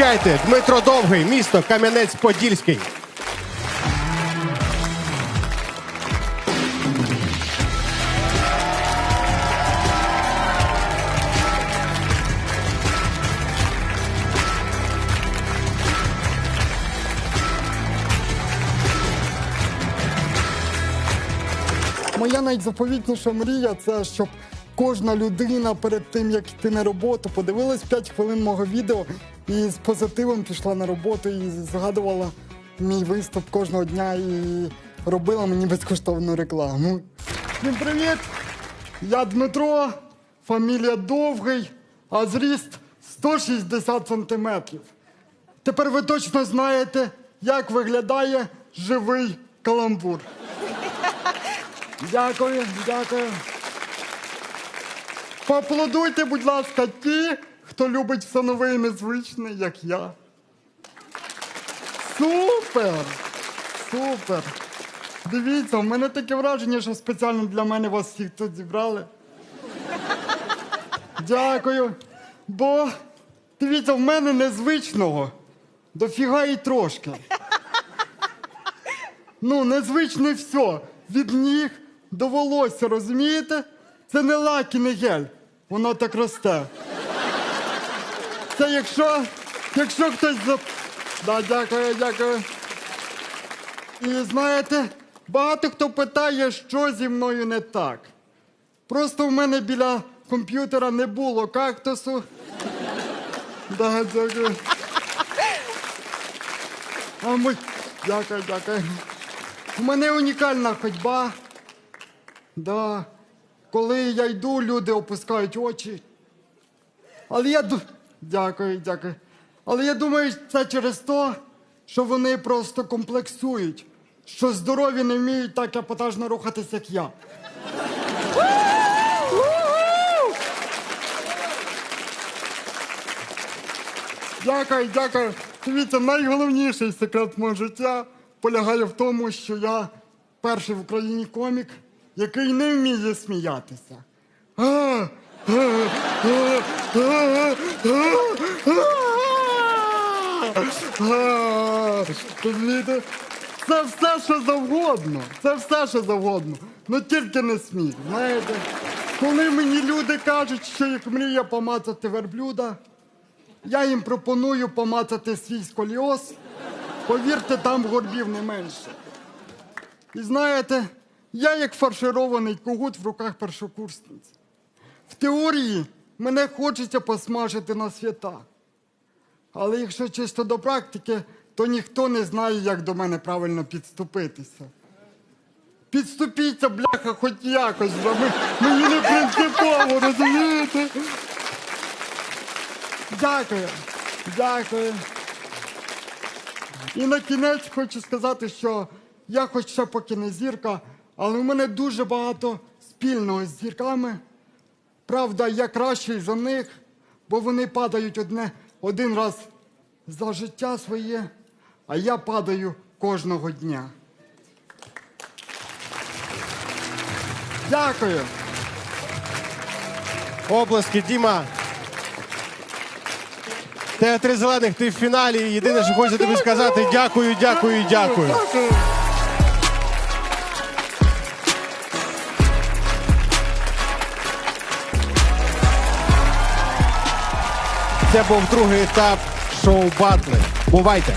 Зустрічайте Дмитро Довгий, місто Кам'янець-Подільський. Моя найзаповітніша мрія це щоб кожна людина перед тим, як йти на роботу, подивилась 5 хвилин мого відео і з позитивом пішла на роботу і згадувала мій виступ кожного дня і робила мені безкоштовну рекламу. Всім привіт! Я Дмитро, фамілія Довгий, а зріст 160 сантиметрів. Тепер ви точно знаєте, як виглядає живий каламбур. Дякую, дякую. Поаплодуйте, будь ласка, ті, хто любить все нове і незвичне, як я. Супер! Супер! Дивіться, в мене таке враження, що спеціально для мене вас всіх тут зібрали. Дякую. Бо дивіться, в мене незвичного. Дофіга і трошки. Ну, незвичне все. Від ніг до волосся, розумієте? Це не лак і не гель. Воно так росте. Це якщо, якщо хтось за. Да, дякую, дякую. І знаєте, багато хто питає, що зі мною не так. Просто в мене біля комп'ютера не було кактусу. Да, дякую. А ми... Дякую, дякую. У мене унікальна ходьба. Да. Коли я йду, люди опускають очі. Але я. Дякую, дякую. Але я думаю, це через те, що вони просто комплексують, що здорові не вміють так епатажно рухатись, як я. Дякую, дякую. Дивіться, найголовніший секрет мого життя полягає в тому, що я перший в Україні комік, який не вміє сміятися. А. Розумієте? Це все, що завгодно. Це все, що завгодно. Ну тільки не сміх. Знаєте, коли мені люди кажуть, що їх мрія помацати верблюда, я їм пропоную помацати свій сколіоз. Повірте, там горбів не менше. І знаєте, я як фарширований когут в руках першокурсниці. В теорії мене хочеться посмажити на свята. Але якщо чисто до практики, то ніхто не знає, як до мене правильно підступитися. Підступіться, бляха, хоч якось, бо мені не принципово, розумієте? Дякую. Дякую. І на кінець хочу сказати, що я хоч ще поки не зірка, але в мене дуже багато спільного з зірками. Правда, я кращий за них, бо вони падають одне, один раз за життя своє, а я падаю кожного дня. Дякую. Обласки, Діма. Театри зелених, ти в фіналі. Єдине, що хочу тобі сказати, дякую, дякую, дякую. Дякую. Це був другий етап шоу Батли. Бувайте!